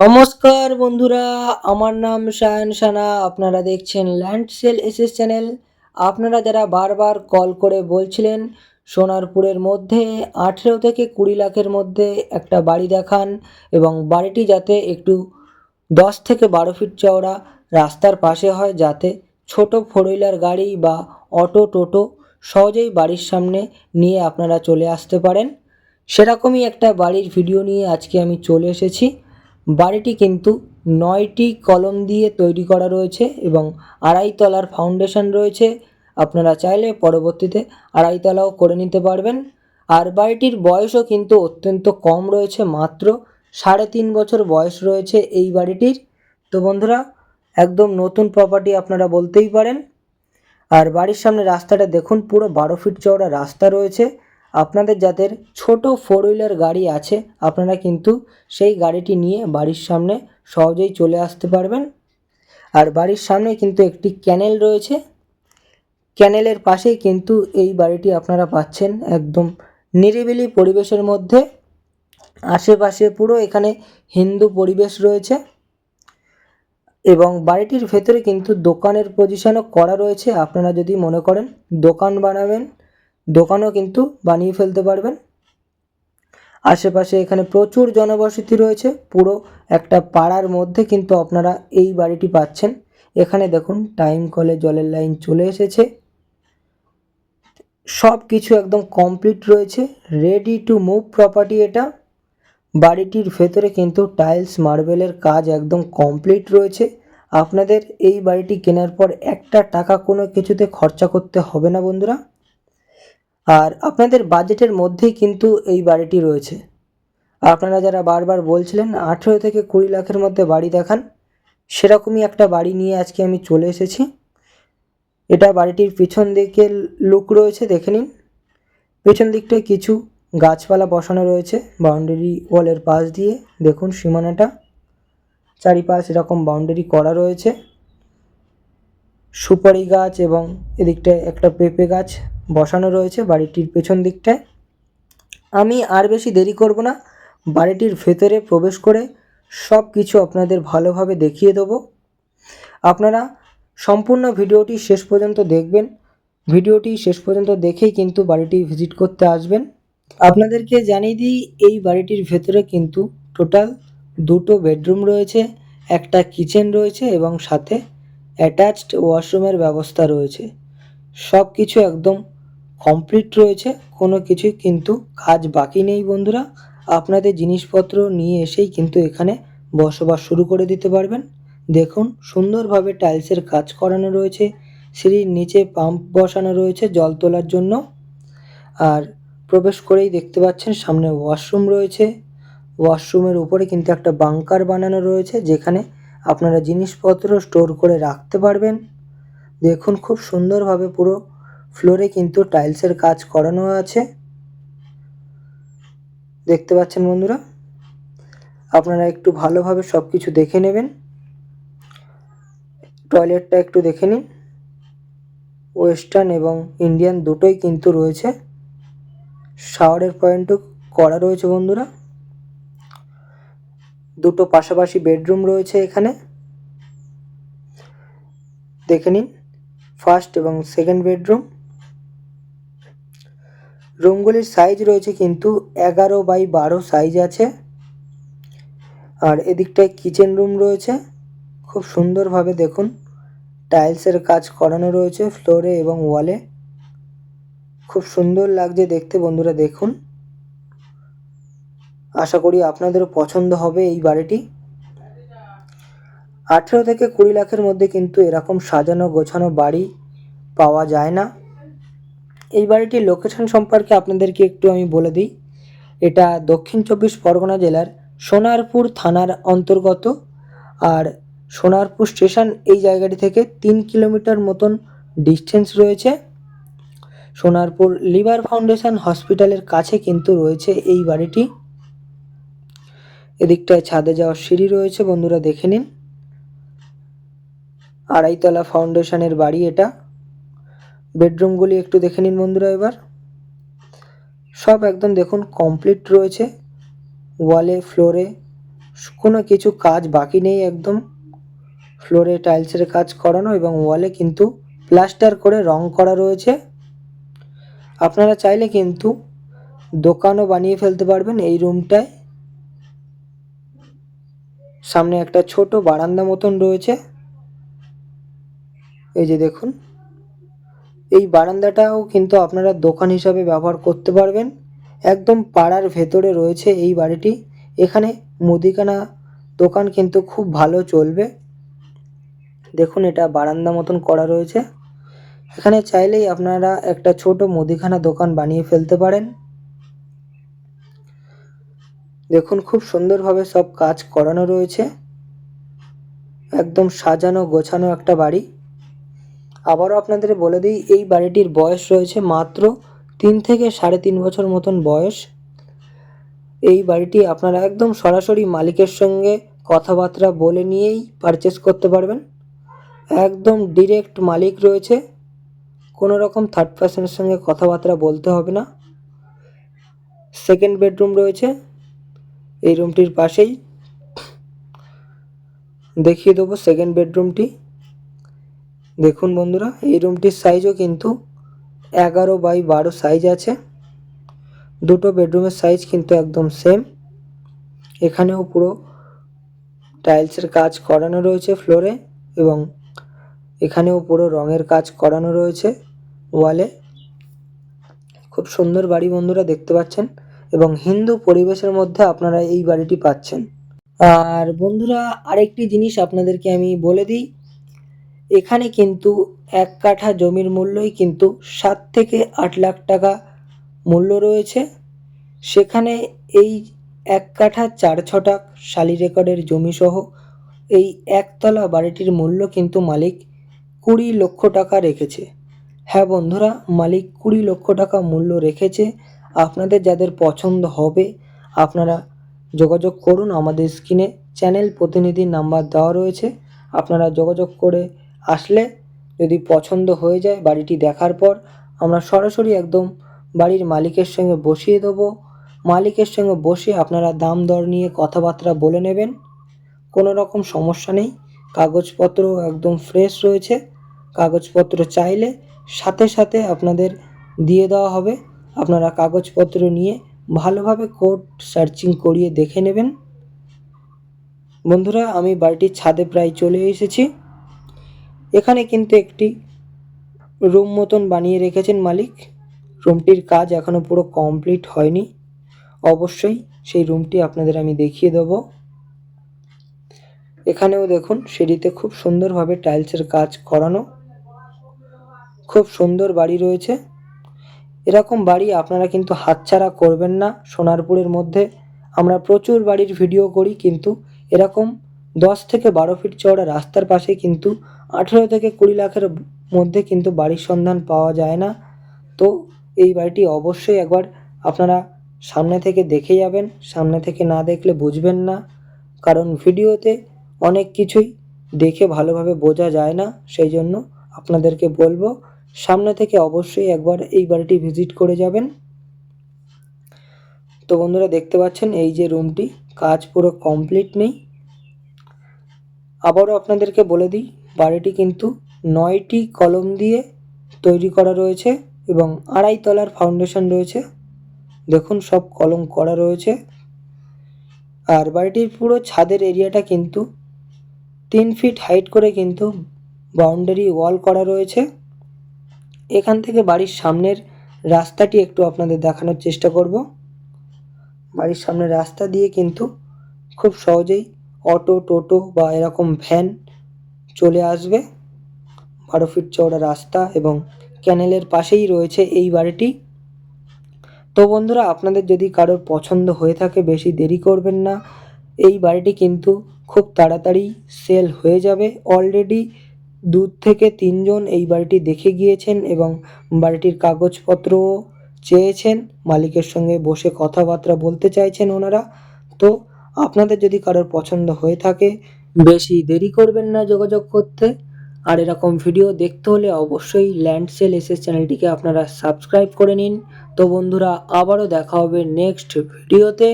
নমস্কার বন্ধুরা, আমার নাম সায়ন সানা। আপনারা দেখছেন ল্যান্ড সেল এসএস চ্যানেল আপনারা যারা বারবার কল করে বলছিলেন, সোনারপুরের মধ্যে আঠেরো থেকে কুড়ি লাখের মধ্যে একটা বাড়ি দেখান এবং বাড়িটি যাতে একটু দশ থেকে বারো ফিট চওড়া রাস্তার পাশে হয়, যাতে ছোট ফোর হুইলার গাড়ি বা অটো টোটো সহজেই বাড়ির সামনে নিয়ে আপনারা চলে আসতে পারেন। সেরকমই একটা বাড়ির ভিডিও নিয়ে আজকে আমি চলে এসেছি। বাড়িটি কিন্তু নয়টি কলম দিয়ে তৈরি করা রয়েছে এবং আড়াইতলার ফাউন্ডেশন রয়েছে। আপনারা চাইলে পরবর্তীতে আড়াইতলাও করে নিতে পারবেন। আর বাড়িটির বয়সও কিন্তু অত্যন্ত কম রয়েছে, মাত্র সাড়ে তিন বছর বয়স রয়েছে এই বাড়িটির। তো বন্ধুরা, একদম নতুন প্রপার্টি আপনারা বলতেই পারেন। আর বাড়ির সামনে রাস্তাটা দেখুন, পুরো বারো ফিট চওড়া রাস্তা রয়েছে। আপনাদের যাদের ছোট ফোর হুইলার গাড়ি আছে, আপনারা কিন্তু সেই গাড়িটি নিয়ে বাড়ির সামনে সহজেই চলে আসতে পারবেন। আর বাড়ির সামনে কিন্তু একটি ক্যানেল রয়েছে। ক্যানেলের পাশেই কিন্তু এই বাড়িটি আপনারা পাচ্ছেন একদম নিরিবিলি পরিবেশের মধ্যে। আশেপাশে পুরো এখানে হিন্দু পরিবেশ রয়েছে। এবং বাড়িটির ভেতরে কিন্তু দোকানের পজিশনও করা রয়েছে। আপনারা যদি মনে করেন দোকান বানাবেন দোকানও কিন্তু বানিয়ে ফেলতে পারবেন। আশেপাশে এখানে প্রচুর জনবসতি রয়েছে। পুরো একটা পাড়ার মধ্যে কিন্তু আপনারা এই বাড়িটি পাচ্ছেন। এখানে দেখুন, টাইম কলে জলের লাইন চলে এসেছে। সব কিছু একদম কমপ্লিট রয়েছে। রেডি টু মুভ প্রপার্টি এটা। বাড়িটির ভেতরে কিন্তু টাইলস, মার্বেলের কাজ একদম কমপ্লিট রয়েছে। আপনাদের এই বাড়িটি কেনার পর একটা টাকা কোনো কিছুতে খরচা করতে হবে না বন্ধুরা। আর আপনাদের বাজেটের মধ্যেই কিন্তু এই বাড়িটি রয়েছে। আপনারা যারা বারবার বলছিলেন, আঠেরো থেকে কুড়ি লাখের মধ্যে বাড়ি দেখান, সেরকমই একটা বাড়ি নিয়ে আজকে আমি চলে এসেছি। এটা বাড়িটির পিছন দিকে লুক রয়েছে, দেখে নিন। পেছন দিকটায় কিছু গাছপালা বসানো রয়েছে, বাউন্ডারি ওয়ালের পাশ দিয়ে। দেখুন সীমানাটা। চারিপাশ এরকম বাউন্ডারি করা রয়েছে। সুপারি গাছ এবং এদিকটায় একটা পেঁপে গাছ। বসানো রয়েছে বাড়িটির পেছন দিকটায়। আমি আর বেশি দেরি করব না, বাড়িটির ভেতরে প্রবেশ করে সব কিছু আপনাদের ভালোভাবে দেখিয়ে দেবো। আপনারা সম্পূর্ণ ভিডিওটি শেষ পর্যন্ত দেখবেন। ভিডিওটি শেষ পর্যন্ত দেখেই কিন্তু বাড়িটি ভিজিট করতে আসবেন। আপনাদেরকে জানিয়ে দিই, এই বাড়িটির ভেতরে কিন্তু টোটাল দুটো বেডরুম রয়েছে, একটা কিচেন রয়েছে এবং সাথে অ্যাটাচড ওয়াশরুমের ব্যবস্থা রয়েছে। সব কিছু একদম কমপ্লিট রয়েছে, কোনো কিছুই কিন্তু কাজ বাকি নেই বন্ধুরা। আপনাদের জিনিসপত্র নিয়ে এসেই কিন্তু এখানে বসবাস শুরু করে দিতে পারবেন। দেখুন, সুন্দরভাবে টাইলসের কাজ করানো রয়েছে, সিঁড়ির নিচে পাম্প বসানো রয়েছে জল তোলার জন্য। আর প্রবেশ করেই দেখতে পাচ্ছেন সামনে ওয়াশরুম রয়েছে। ওয়াশরুমের উপরে কিন্তু একটা বাংকার বানানো রয়েছে, যেখানে আপনারা জিনিসপত্র স্টোর করে রাখতে পারবেন। দেখুন, খুব সুন্দরভাবে পুরো ফ্লোরে কিন্তু টাইলসের কাজ করানো আছে। দেখতে পাচ্ছেন বন্ধুরা? আপনারা একটু ভালোভাবে সব কিছু দেখে নেবেন। টয়লেটটা একটু দেখে নিন। ওয়েস্টার্ন এবং ইন্ডিয়ান দুটোই কিন্তু রয়েছে। শাওয়ারের পয়েন্টও করা রয়েছে বন্ধুরা। দুটো পাশাপাশি বেডরুম রয়েছে এখানে। দেখে নিন, ফার্স্ট এবং সেকেন্ড বেডরুম। রুমগুলির সাইজ রয়েছে কিন্তু এগারো বাই বারো সাইজ আছে। আর এদিকটায় কিচেন রুম রয়েছে। খুব সুন্দরভাবে দেখুন টাইলসের কাজ করানো রয়েছে ফ্লোরে এবং ওয়ালে খুব সুন্দর লাগছে দেখতে বন্ধুরা, দেখুন। আশা করি আপনাদেরও পছন্দ হবে এই বাড়িটি। আঠেরো থেকে কুড়ি লাখের মধ্যে কিন্তু এরকম সাজানো গোছানো বাড়ি পাওয়া যায় না। এই বাড়িটির লোকেশন সম্পর্কে আপনাদেরকে একটু আমি বলে দিই। এটা দক্ষিণ চব্বিশ পরগনা জেলার সোনারপুর থানার অন্তর্গত আর সোনারপুর স্টেশন এই জায়গাটি থেকে তিন কিলোমিটার মতন ডিস্টেন্স রয়েছে। সোনারপুর লিভার ফাউন্ডেশন হসপিটালের কাছে কিন্তু রয়েছে এই বাড়িটি। এদিকটায় ছাদে যাওয়ার সিঁড়ি রয়েছে, বন্ধুরা দেখে নিন। আড়াইতলা ফাউন্ডেশনের বাড়ি এটা। বেডরুমগুলি একটু দেখে নিন বন্ধুরা এবার। সব একদম দেখুন কমপ্লিট রয়েছে। ওয়ালে ফ্লোরে কোনো কিছু কাজ বাকি নেই একদম। ফ্লোরে টাইলসের কাজ করানো এবং ওয়ালে কিন্তু প্লাস্টার করে রং করা রয়েছে। আপনারা চাইলে কিন্তু দোকানও বানিয়ে ফেলতে পারবেন এই রুমটায় সামনে একটা ছোট বারান্দা মতন রয়েছে। এই যে দেখুন। এই বারান্দাটাও কিন্তু আপনারা দোকান হিসাবে ব্যবহার করতে পারবেন। একদম পাড়ার ভেতরে রয়েছে এই বাড়িটি। এখানে মুদিখানা দোকান কিন্তু খুব ভালো চলবে। দেখুন এটা বারান্দা মতন করা রয়েছে। এখানে চাইলেই আপনারা একটা ছোট মুদিখানা দোকান বানিয়ে ফেলতে পারেন। দেখুন খুব সুন্দরভাবে সব কাজ করানো রয়েছে। একদম সাজানো গোছানো একটা বাড়ি। আবারও আপনাদের বলে দিই, এই বাড়িটির বয়স রয়েছে মাত্র তিন থেকে সাড়ে তিন বছর মতন বয়স। এই বাড়িটি আপনারা একদম সরাসরি মালিকের সঙ্গে কথাবার্তা বলে নিয়েই পারচেস করতে পারবেন। একদম ডিরেক্ট মালিক রয়েছে, কোনো রকম থার্ড পার্সনের সঙ্গে কথাবার্তা বলতে হবে না। সেকেন্ড বেডরুম রয়েছে, এই রুমটির পাশেই। দেখিয়ে দেবো সেকেন্ড বেডরুমটি দেখুন বন্ধুরা, এই রুমটির সাইজও কিন্তু এগারো বাই বারো সাইজ আছে। দুটো বেডরুমের সাইজ কিন্তু একদম সেম এখানেও পুরো টাইলসের কাজ করানো রয়েছে ফ্লোরে এবং এখানেও পুরো রঙের কাজ করানো রয়েছে ওয়ালে খুব সুন্দর বাড়ি বন্ধুরা দেখতে পাচ্ছেন এবং হিন্দু পরিবেশের মধ্যে আপনারা এই বাড়িটি পাচ্ছেন। আর বন্ধুরা, আরেকটি জিনিস আপনাদেরকে আমি বলে দিই এখানে কিন্তু এক কাঠা জমির মূল্যই কিন্তু সাত থেকে আট লাখ টাকা মূল্য রয়েছে। সেখানে এই এক কাঠা চার ছটাক শালি রেকর্ডের জমিসহ এই একতলা বাড়িটির মূল্য কিন্তু মালিক কুড়ি লক্ষ টাকা রেখেছে। হ্যাঁ বন্ধুরা, মালিক কুড়ি লক্ষ টাকা মূল্য রেখেছে। আপনাদের যাদের পছন্দ হবে, আপনারা যোগাযোগ করুন। আমাদের স্ক্রিনে চ্যানেল প্রতিনিধির নাম্বার দেওয়া রয়েছে। আপনারা যোগাযোগ করে আসলে যদি পছন্দ হয়ে যায় বাড়িটি দেখার পর, আমরা সরাসরি একদম বাড়ির মালিকের সঙ্গে বসিয়ে দেবো। মালিকের সঙ্গে বসে আপনারা দাম দর নিয়ে কথাবার্তা বলে নেবেন। কোনো রকম সমস্যা নেই। কাগজপত্র একদম ফ্রেশ রয়েছে। কাগজপত্র চাইলে সাথে সাথে আপনাদের দিয়ে দেওয়া হবে। আপনারা কাগজপত্র নিয়ে ভালোভাবে কোর্ট সার্চিং করিয়ে দেখে নেবেন। বন্ধুরা, আমি বাড়িটির ছাদে প্রায় চলে এসেছি। এখানে কিন্তু একটি রুম মতন বানিয়ে রেখেছেন মালিক। রুমটির কাজ এখনও পুরো কমপ্লিট হয়নি। অবশ্যই সেই রুমটি আপনাদের আমি দেখিয়ে দেব। এখানেও দেখুন, সিঁড়িতে খুব সুন্দরভাবে টাইলসের কাজ করানো। খুব সুন্দর বাড়ি রয়েছে। এরকম বাড়ি আপনারা কিন্তু হাতছাড়া করবেন না সোনারপুরের মধ্যে। আমরা প্রচুর বাড়ির ভিডিও করি, কিন্তু এরকম দশ থেকে বারো ফিট চওড়া রাস্তার পাশে কিন্তু আঠেরো থেকে কুড়ি লাখের মধ্যে কিন্তু বাড়ির সন্ধান পাওয়া যায় না। তো এই বাড়িটি অবশ্যই একবার আপনারা সামনে থেকে দেখে যাবেন, সামনে থেকে না দেখলে বুঝবেন না। কারণ ভিডিওতে অনেক কিছুই দেখে ভালোভাবে বোঝা যায় না, সেই জন্য আপনাদেরকে বলব, সামনে থেকে অবশ্যই একবার এই বাড়িটি ভিজিট করে যাবেন। তো বন্ধুরা দেখতে পাচ্ছেন, এই যে রুমটি, কাজ পুরো কমপ্লিট নেই। আবারও আপনাদেরকে বলে দিই বাড়িটি কিন্তু নয়টি কলম দিয়ে তৈরি করা রয়েছে এবং আড়াই তলার ফাউন্ডেশন রয়েছে। দেখুন, সব কলম করা রয়েছে। আর বাড়িটির পুরো ছাদের এরিয়াটা কিন্তু তিন ফিট হাইট করে কিন্তু বাউন্ডারি ওয়াল করা রয়েছে। এখান থেকে বাড়ির সামনের রাস্তাটি একটু আপনাদের দেখানোর চেষ্টা করব। বাড়ির সামনের রাস্তা দিয়ে কিন্তু খুব সহজেই অটো, টোটো বা এরকম ভ্যান চলে আসবে। বারো ফিট চওড়া রাস্তা এবং ক্যানেলের পাশেই রয়েছে এই বাড়িটি। তো বন্ধুরা, আপনাদের যদি কারোর পছন্দ হয়ে থাকে, বেশি দেরি করবেন না। এই বাড়িটি কিন্তু খুব তাড়াতাড়ি সেল হয়ে যাবে। অলরেডি দু থেকে তিনজন এই বাড়িটি দেখে গিয়েছেন এবং বাড়িটির কাগজপত্রও চেয়েছেন। মালিকের সঙ্গে বসে কথাবার্তা বলতে চাইছেন ওনারা। তো আপনাদের যদি কারোর পছন্দ হয়ে থাকে বেশি দেরি করবেন না যোগাযোগ করতে। আর এরকম ভিডিও দেখতে হলে অবশ্যই ল্যান্ড সেল এসএস চ্যানেলটিকে আপনারা সাবস্ক্রাইব করে নিন। তো বন্ধুরা, আবারও দেখা হবে নেক্সট ভিডিওতে